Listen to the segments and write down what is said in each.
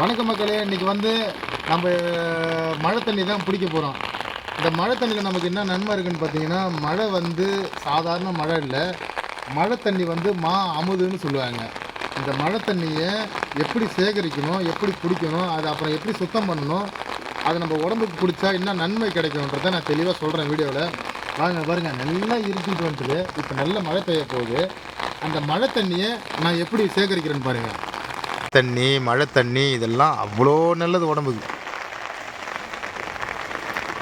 வணக்கம் மக்களே இன்னைக்கு வந்து நம்ம மழை தண்ணி தான் பிடிக்க போகிறோம் இந்த மழை தண்ணியில் நமக்கு என்ன நன்மை இருக்குதுன்னு பார்த்தீங்கன்னா மழை வந்து சாதாரண மழை இல்லை. மழை தண்ணி வந்து மா அமுதுன்னு சொல்லுவாங்க. இந்த மழை தண்ணியை எப்படி சேகரிக்கணும் எப்படி பிடிக்கணும் அதை அப்புறம் எப்படி சுத்தம் பண்ணணும் அது நம்ம உடம்புக்கு பிடிச்சா என்ன நன்மை கிடைக்கும்ன்றதை நான் தெளிவாக சொல்கிறேன் வீடியோவில் வாங்க பாருங்கள் நல்லா இருக்கிட்டு வந்துட்டு இப்போ நல்ல மழை பெய்ய போகுது. அந்த மழை தண்ணியை நான் எப்படி சேகரிக்கிறேன்னு பாருங்கள் தண்ணி மழை தண்ணி இதெல்லாம் அவ்வளோ நல்லது உடம்புக்கு.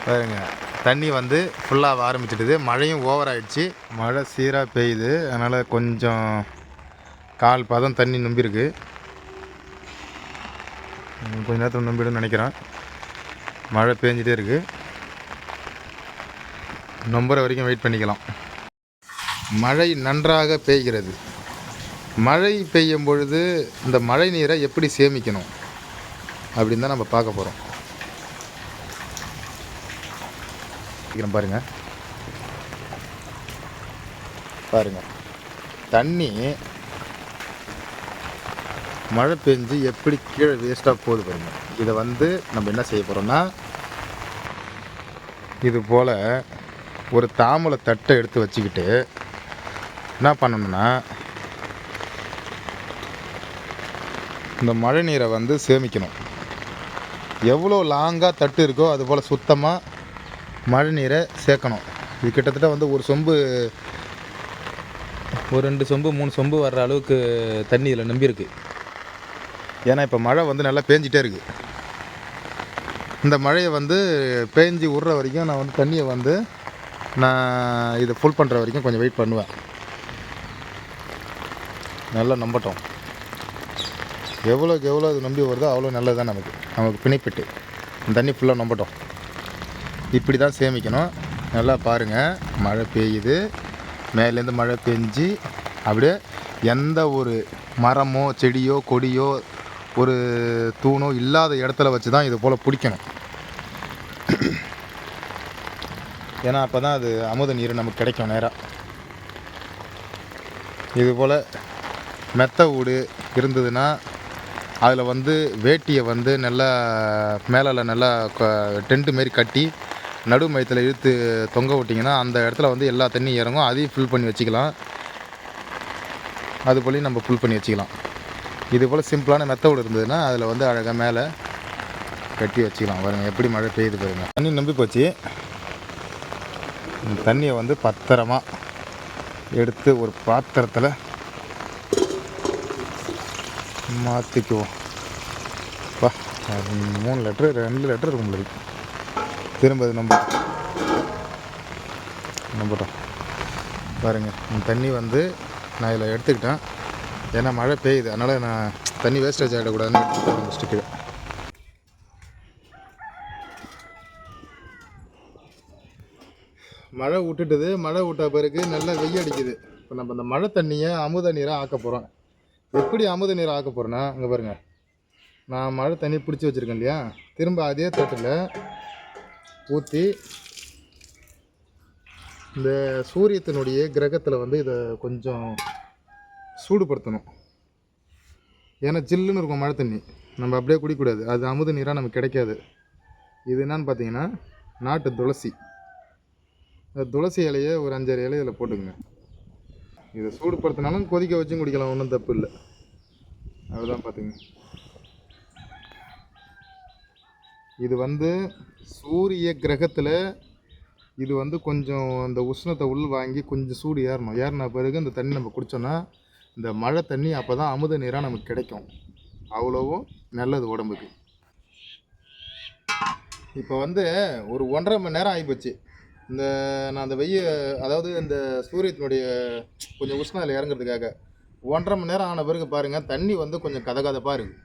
பாருங்க தண்ணி வந்து ஃபுல்லாக ஆரம்பிச்சிடுது. மழையும் ஓவர் ஆயிடுச்சு. மழை சீராக பெய்யுது. அதனால் கொஞ்சம் கால் பதம் தண்ணி நம்பியிருக்கு. கொஞ்ச நேரத்தில் நம்பிடும்னு நினைக்கிறேன். மழை பெஞ்சிட்டே இருக்குது நம்புற வரைக்கும் வெயிட் பண்ணிக்கலாம். மழை நன்றாக பெய்கிறது. மழை பெய்யும் பொழுது இந்த மழை நீரை எப்படி சேமிக்கணும் அப்படின்னு தான் நம்ம பார்க்க போகிறோம் பாருங்க. பாருங்க. தண்ணி மழை பெஞ்சு எப்படி கீழே வேஸ்ட்டாக போகுது பாருங்க. இதை வந்து நம்ம என்ன செய்ய போகிறோம்னா இது போல் ஒரு தாமலை தட்டை எடுத்து வச்சுக்கிட்டு என்ன பண்ணணும்னா இந்த மழை நீரை வந்து சேமிக்கணும். எவ்வளோ லாங்காக தட்டு இருக்கோ அது போல் சுத்தமாக மழை நீரை சேர்க்கணும். இது கிட்டத்தட்ட வந்து ஒரு சொம்பு ஒரு ரெண்டு சொம்பு மூணு சொம்பு வர்ற அளவுக்கு தண்ணி இதில் நம்பியிருக்கு. ஏன்னா இப்போ மழை வந்து நல்லா பேஞ்சிட்டே இருக்குது இந்த மழையை வந்து பேஞ்சு விட்ற வரைக்கும் நான் வந்து தண்ணியை வந்து நான் இதை ஃபுல் பண்ணுற வரைக்கும் கொஞ்சம் வெயிட் பண்ணுவேன். நல்லா நம்பட்டும். எவ்வளோக்கு எவ்வளோ அது நம்பி வருதோ அவ்வளோ நல்லது தான் நமக்கு. நமக்கு பிணைப்பிட்டு. தண்ணி ஃபுல்லாக நம்பட்டும். இப்படி தான் சேமிக்கணும். நல்லா பாருங்கள் மழை பெய்யுது. மேலேருந்து மழை பெஞ்சு அப்படியே எந்த ஒரு மரமோ செடியோ கொடியோ ஒரு தூணோ இல்லாத இடத்துல வச்சு தான் இது போல் பிடிக்கணும். ஏன்னா அப்போ தான் அது அமுத நீர் நமக்கு கிடைக்கும் நேராக இது போல் மெத்த வீடு இருந்ததுன்னா அதில் வந்து வேட்டியை வந்து நல்லா மேலால் நல்லா டென்ட்டு மாரி கட்டி நடு மையத்தில் இழுத்து தொங்க விட்டிங்கன்னா அந்த இடத்துல வந்து எல்லா தண்ணியும் இறங்கும். அதையும் ஃபில் பண்ணி வச்சுக்கலாம். அது போலையும் நம்ம ஃபில் பண்ணி வச்சுக்கலாம். இது போல் சிம்பிளான மெத்தட் இருந்ததுன்னா அதில் வந்து அழகாக மேலே கட்டி வச்சுக்கலாம். பாருங்கள் எப்படி மழை பெய்யுது பாருங்கள் தண்ணி நம்பி போச்சு. இந்த தண்ணியை வந்து பத்திரமாக எடுத்து ஒரு பாத்திரத்தில் மாற்றிக்குவோம் வா மூணு லெட்ரு ரெண்டு லெட்ரு இருக்கும் உங்களுக்கு திரும்ப அது நம்ப நம்பட்டோம் பாருங்கள் தண்ணி வந்து நான் இதில் எடுத்துக்கிட்டேன். ஏன்னா மழை பெய்யுது. அதனால் நான் தண்ணி வேஸ்டேஜ் ஆகிடக்கூடாதுன்னு எடுத்துக்கிட்டேன் ஸ்டிக்கு மழை விட்டுட்டுது. மழை விட்ட பிறகு நல்லா வெய்ய அடிக்குது. இப்போ நம்ம இந்த மழை தண்ணியை அமுத நீராக ஆக்க போகிறோம் எப்படி அமுத நீர் ஆக்க போகிறேன்னா இங்கே பாருங்கள் நான் மழை தண்ணி பிடிச்சி வச்சுருக்கேன் இல்லையா? திரும்ப அதே தட்டில் ஊற்றி இந்த சூரியத்தினுடைய கிரகத்தில் வந்து இதை கொஞ்சம் சூடுபடுத்தணும். ஏன்னா ஜில்லுன்னு இருக்கும் மழை தண்ணி. நம்ம அப்படியே குடிக்கக்கூடாது. அது அமுத நீராக நமக்கு கிடைக்காது. இது என்னன்னு பார்த்தீங்கன்னா நாட்டு துளசி. இந்த துளசி இலையை ஒரு அஞ்சாறு இலை இதில் போட்டுக்கங்க. இதை சூடுபடுத்தினாலும் கொதிக்க வச்சும் குடிக்கலாம் ஒன்றும் தப்பு இல்லை. அவ்வளோதான் பார்த்துங்க இது வந்து சூரிய கிரகத்தில் இது வந்து கொஞ்சம் அந்த உஷ்ணத்தை உள் வாங்கி கொஞ்சம் சூடு ஏறணும். ஏறின பிறகு இந்த தண்ணி நம்ம குடித்தோன்னா இந்த மழை தண்ணி அப்போ தான் அமுத நீராக நமக்கு கிடைக்கும். அவ்வளோவும் நல்லது உடம்புக்கு. இப்போ வந்து ஒரு ஒன்றரை மணி நேரம் ஆகிப்போச்சு இந்த நான் அந்த வெய்ய அதாவது இந்த சூரியத்தினுடைய கொஞ்சம் உஷ்ணம் அதில் இறங்குறதுக்காக ஒன்றரை மணி நேரம் ஆன பிறகு பாருங்கள் தண்ணி வந்து கொஞ்சம் கதகதப்பாக இருக்குது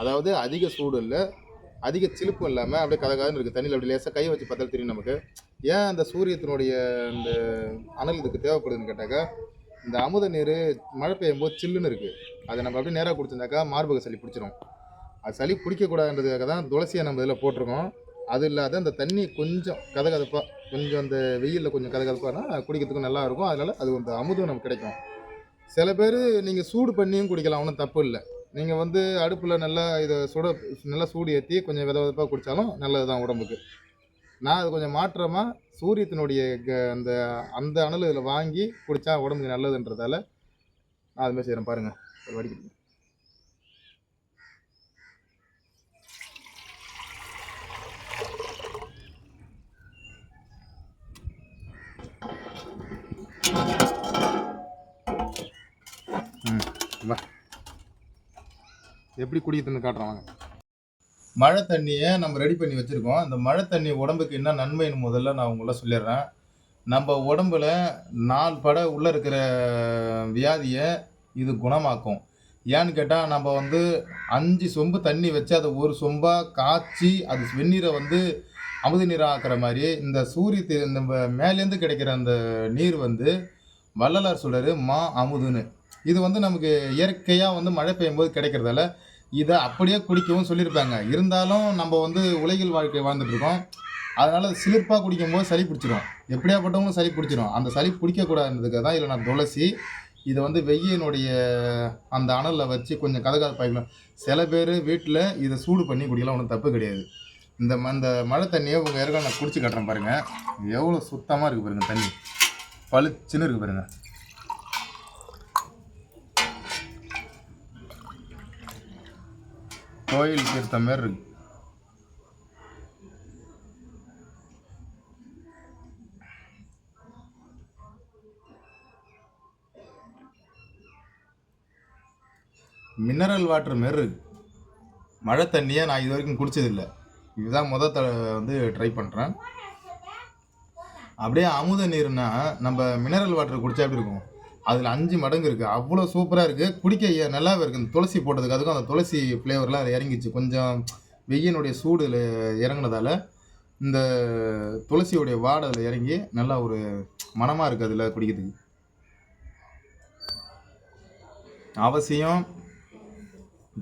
அதாவது அதிக சூடு இல்லை அதிக சிலுப்பும் இல்லாமல் அப்படியே கதகாதுன்னு இருக்குது தண்ணியில் அப்படி லேசாக கை வச்சு பார்த்தாலும் தெரியும் நமக்கு. ஏன் அந்த சூரியத்தினுடைய இந்த அனல் இதுக்கு தேவைப்படுதுன்னு கேட்டாக்கா இந்த அமுத நீர் மழை பெய்யும் போது சில்லுன்னு இருக்குது அதை நம்ம அப்படியே நேராக குடிச்சிருந்தாக்கா மார்பக சளி பிடிச்சிரும். அது சளி பிடிக்கக்கூடாதுன்றதுக்காக தான் துளசியை நம்ம இதில் போட்டிருக்கோம். அது இல்லாத அந்த தண்ணி கொஞ்சம் கதகதப்பாக கொஞ்சம் அந்த வெயிலில் கொஞ்சம் கதகதப்பானா குடிக்கிறதுக்கும் நல்லா இருக்கும் அதனால் அது அந்த அமுதம் நமக்கு கிடைக்கும். சில பேர் நீங்கள் சூடு பண்ணியும் குடிக்கலாம் ஒன்றும் தப்பு இல்லை. நீங்கள் வந்து அடுப்பில் நல்லா இதை சுட நல்லா சூடு ஏற்றி கொஞ்சம் வித விதப்பாக குடித்தாலும் நல்லது தான் உடம்புக்கு. நான் அது கொஞ்சம் மாற்றமாக சூரியத்தினுடைய க- அந்த அந்த அணல் இதில் வாங்கி குடித்தா உடம்புக்கு நல்லதுன்றதால நான் அதுமாதிரி செய்கிறேன் பாருங்கள் ஒரு ம் வா. எப்படி குடிக்கிறதுன்னு காட்டுறேன் வாங்க. மழை தண்ணியை நம்ம ரெடி பண்ணி வச்சுருக்கோம். அந்த மழை தண்ணி உடம்புக்கு என்ன நன்மைன்னு முதல்ல நான் உங்களை சொல்லிடுறேன். நம்ம உடம்புல நாலு பட உள்ளே இருக்கிற வியாதியை இது குணமாக்கும். ஏன்னு கேட்டால் நம்ம வந்து அஞ்சு சொம்பு தண்ணி வச்சு அதை ஒரு சொம்பாக காய்ச்சி அது வெந்நீரை வந்து அமுது நீராக ஆக்குற மாதிரி இந்த சூரிய நம்ம மேலேருந்து கிடைக்கிற அந்த நீர் வந்து வள்ளலார் சொல்கிறார் மா அமுதுன்னு. இது வந்து நமக்கு இயற்கையாக வந்து மழை பெய்யும் போது கிடைக்கிறதால இதை அப்படியே குடிக்கவும் சொல்லியிருப்பாங்க. இருந்தாலும் நம்ம வந்து உலகில் வாழ்க்கை வாழ்ந்துட்டுருக்கோம் இருக்கோம். அதனால சிலிர்ப்பாக குடிக்கும்போது சளி பிடிச்சிரும். எப்படியாப்பட்டவங்களும் சளி பிடிச்சிரும். அந்த சளி பிடிக்கக்கூடாதுன்றதுக்காக தான் இதில் நான் துளசி இதை வந்து வெய்யினுடைய அந்த அனலில் வச்சு கொஞ்சம் கதகதப்பாய்க்கலாம் சில பேர் வீட்டில் இதை சூடு பண்ணி குடிக்கலாம். ஒன்றும் தப்பு கிடையாது. இந்த ம- மழை தண்ணியை உங்கள் ஏற்கனவே நான் குடிச்சு கட்டுறேன் பாருங்கள் எவ்வளோ சுத்தமாக இருக்குது பாருங்கள் தண்ணி. பளிச்சுன்னு இருக்குது பாருங்கள் கோயில் தீர்த்த மாதிரி இருக்கு. மினரல் வாட்டர் மாரி இருக்கு. மழை தண்ணியை நான் இது வரைக்கும் குடிச்சதில்லை. இதுதான் முத த வந்து ட்ரை பண்ணுறேன் அப்படியே அமுத நீர்னா நம்ம மினரல் வாட்டர் குடிச்சா எப்படி இருக்கும்? அதில் அஞ்சு மடங்கு இருக்குது அவ்வளோ சூப்பராக இருக்குது குடிக்க நல்லாவே இருக்குது இந்த துளசி போட்டதுக்கு அதுக்கும் அந்த துளசி ஃப்ளேவர்லாம் அது இறங்கிச்சு. கொஞ்சம் வெயினுடைய சூடு இறங்கினதால் இறங்குனதால இந்த துளசியோடைய வாடை அதில் இறங்கி நல்லா ஒரு மனமாக இருக்குது அதில் குடிக்கிறதுக்கு. அவசியம்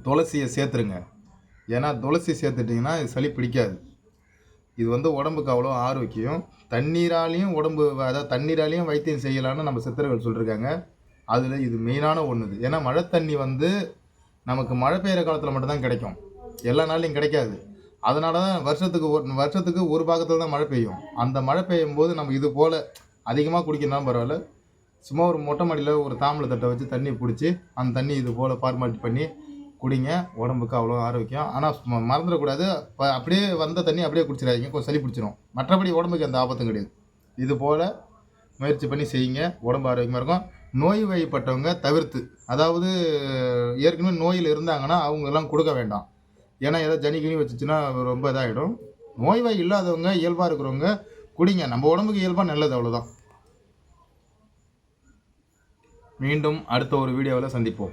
துளசியை சேர்த்துருங்க. ஏன்னா துளசி சேர்த்துட்டிங்கன்னா இது சளி பிடிக்காது. இது வந்து உடம்புக்கு அவ்வளோ ஆரோக்கியம். தண்ணீராலையும் உடம்பு அதாவது தண்ணீராலையும் வைத்தியம் செய்யலாம்னு நம்ம சித்தர்கள் சொல்லியிருக்காங்க அதில் இது மெயினான ஒன்று ஏன்னா மழை தண்ணி வந்து நமக்கு மழை பெய்கிற காலத்தில் மட்டும்தான் கிடைக்கும். எல்லா நாள்லையும் கிடைக்காது. அதனால தான் வருஷத்துக்கு ஒரு வருஷத்துக்கு ஒரு பாகத்தில் தான் மழை பெய்யும். அந்த மழை பெய்யும் போது நம்ம இது போல் அதிகமாக குடிக்கணும் பரவாயில்ல. சும்மா ஒரு மொட்டை மாடியில் ஒரு தாம்பளை தட்டை வச்சு தண்ணி பிடிச்சி அந்த தண்ணி இது போல் ஃபார்மாலிட்டி பண்ணி குடிங்க உடம்புக்கு அவ்வளோ ஆரோக்கியம். ஆனால் மறந்துடக்கூடாது. இப்போ அப்படியே வந்த தண்ணி அப்படியே குடிச்சிடாதீங்க. கொஞ்சம் சளி பிடிச்சிரும். மற்றபடி உடம்புக்கு எந்த ஆபத்தும் கிடையாது. இது போல் முயற்சி பண்ணி செய்யுங்க. உடம்பு ஆரோக்கியமாக இருக்கும். நோய் வழிபட்டவங்க தவிர்த்து அதாவது ஏற்கனவே நோயில் இருந்தாங்கன்னா அவங்கெல்லாம் கொடுக்க வேண்டாம். ஏன்னா ஏதோ ஜனி வச்சுச்சுன்னா ரொம்ப இதாகிடும் நோய் வாய் இல்லாதவங்க இயல்பாக இருக்கிறவங்க குடிங்க. நம்ம உடம்புக்கு இயல்பாக நல்லது அவ்வளோதான் மீண்டும் அடுத்த ஒரு வீடியோவில் சந்திப்போம்.